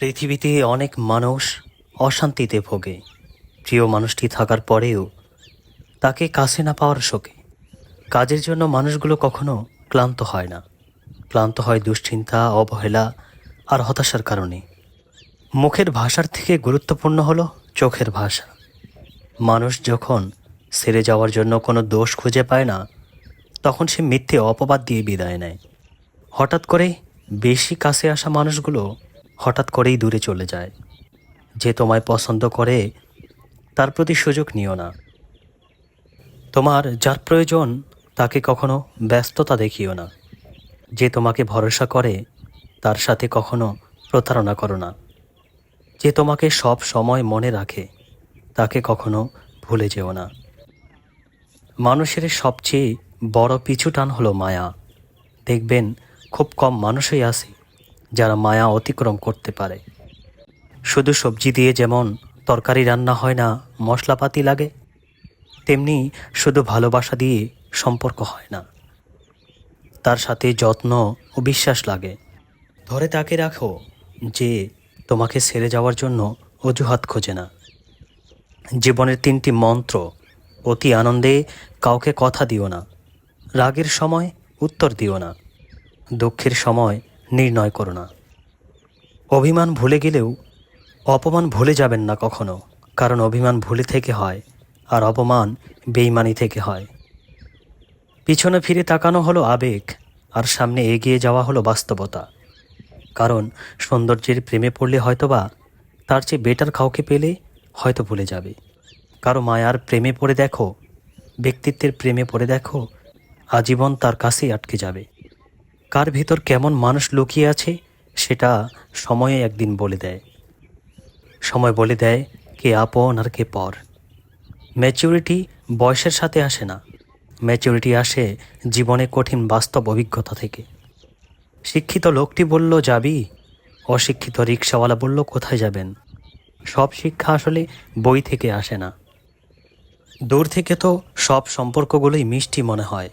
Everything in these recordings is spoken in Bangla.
পৃথিবীতে অনেক মানুষ অশান্তিতে ভোগে। প্রিয় মানুষটি থাকার পরেও তাকে কাছে না পাওয়ার শোকে। কাজের জন্য মানুষগুলো কখনো ক্লান্ত হয় না। ক্লান্ত হয় দুশ্চিন্তা, অবহেলা আর হতাশার কারণে। মুখের ভাষার থেকে গুরুত্বপূর্ণ হলো চোখের ভাষা। মানুষ যখন সেরে যাওয়ার জন্য কোনো দোষ খুঁজে পায় না, তখন সে মিথ্যে অপবাদ দিয়ে বিদায় নেয়। হঠাৎ করে বেশি কাছে আসা মানুষগুলো হঠাৎ করেই দূরে চলে যায়। যে তোমায় পছন্দ করে, তার প্রতি সুযোগ নিও না। তোমার যার প্রয়োজন, তাকে কখনো ব্যস্ততা দেখিও না। যে তোমাকে ভরসা করে, তার সাথে কখনো প্রতারণা করো না। যে তোমাকে সব সময় মনে রাখে, তাকে কখনো ভুলে যেও না। মানুষের সবচেয়ে বড় পিছু টান হলো মায়া। দেখবেন, খুব কম মানুষই আছে যারা মায়া অতিক্রম করতে পারে। শুধু সবজি দিয়ে যেমন তরকারি রান্না হয় না, মশলাপাতি লাগে, তেমনি শুধু ভালোবাসা দিয়ে সম্পর্ক হয় না। তার সাথে যত্ন ও বিশ্বাস লাগে। ধরে তাকে রাখো যে তোমাকে ছেড়ে যাওয়ার জন্য অজুহাত খোঁজে না। জীবনের তিনটি মন্ত্র, অতি আনন্দে কাউকে কথা দিও না। রাগের সময় উত্তর দিও না। দুঃখের সময় নির্ণয় করো না। অভিমান ভুলে গেলেও অপমান ভুলে যাবেন না কখনো, কারণ অভিমান ভুলে থেকে হয় আর অপমান বেইমানি থেকে হয়। পিছনে ফিরে তাকানো হলো আবেগ আর সামনে এগিয়ে যাওয়া হলো বাস্তবতা। কারণ সৌন্দর্যের প্রেমে পড়লে হয়তোবা তার চেয়ে বেটার কাউকে পেলে হয়তো ভুলে যাবে। কারও মায়ার প্রেমে পড়ে দেখো, ব্যক্তিত্বের প্রেমে পড়ে দেখো, আজীবন তার কাছেই আটকে যাবে। কার ভিতর কেমন মানুষ লুকিয়ে আছে, সেটা সময়ে একদিন বলে দেয়। সময় বলে দেয় কে আপন আর কে পর। ম্যাচিউরিটি বয়সের সাথে আসে না। ম্যাচিউরিটি আসে জীবনে কঠিন বাস্তব অভিজ্ঞতা থেকে। শিক্ষিত লোকটি বলল, যাবি? অশিক্ষিত রিক্সাওয়ালা বলল, কোথায় যাবেন? সব শিক্ষা আসলে বই থেকে আসে না। দূর থেকে তো সব সম্পর্কগুলোই মিষ্টি মনে হয়।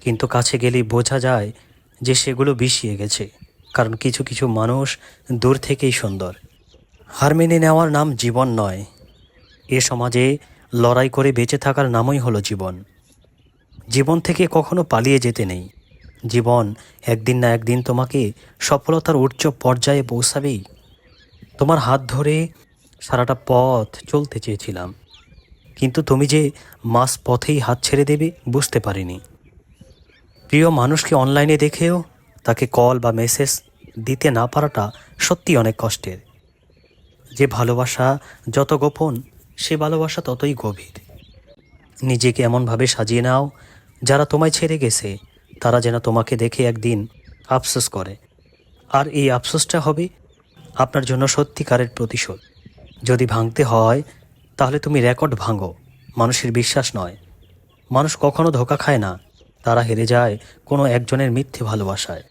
কিন্তু কাছে গেলেই বোঝা যায় যে সেগুলো বিষিয়ে গেছে, কারণ কিছু কিছু মানুষ দূর থেকেই সুন্দর। হার মেনে নেওয়ার নাম জীবন নয়। এ সমাজে লড়াই করে বেঁচে থাকার নামই হলো জীবন। জীবন থেকে কখনো পালিয়ে যেতে নেই। জীবন একদিন না একদিন তোমাকে সফলতার উচ্চ পর্যায়ে পৌঁছাবেই। তোমার হাত ধরে সারাটা পথ চলতে চেয়েছিলাম। কিন্তু তুমি যে মাস পথেই হাত ছেড়ে দেবে বুঝতে পারিনি। প্রিয় মানুষকে অনলাইনে দেখেও তাকে কল বা মেসেজ দিতে না পারাটা সত্যি অনেক কষ্টের। যে ভালোবাসা যত গোপন, সে ভালোবাসা ততই গভীর। নিজেকে এমনভাবে সাজিয়ে নাও, যারা তোমায় ছেড়ে গেছে, তারা যেন তোমাকে দেখে একদিন আফসোস করে। আর এই আফসোসটা হবে আপনার জন্য সত্যিকারের প্রতিশোধ। যদি ভাঙতে হয়, তাহলে তুমি রেকর্ড ভাঙো, মানুষের বিশ্বাস নয়। মানুষ কখনো ধোকা খায় না। তারা হেরে যায় কোনো একজনের মিথ্যে ভালোবাসায়।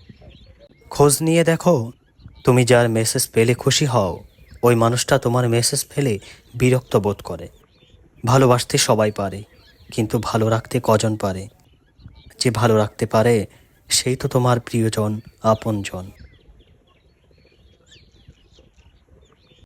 খোঁজ নিয়ে দেখো, তুমি যার মেসেজ পেলে খুশি হও। ওই মানুষটা তোমার মেসেজ পেলে বিরক্ত বোধ করে। ভালোবাসতে সবাই পারে, কিন্তু ভালো রাখতে কজন পারে? যে ভালো রাখতে পারে, সেই তো তোমার প্রিয়জন, আপনজন।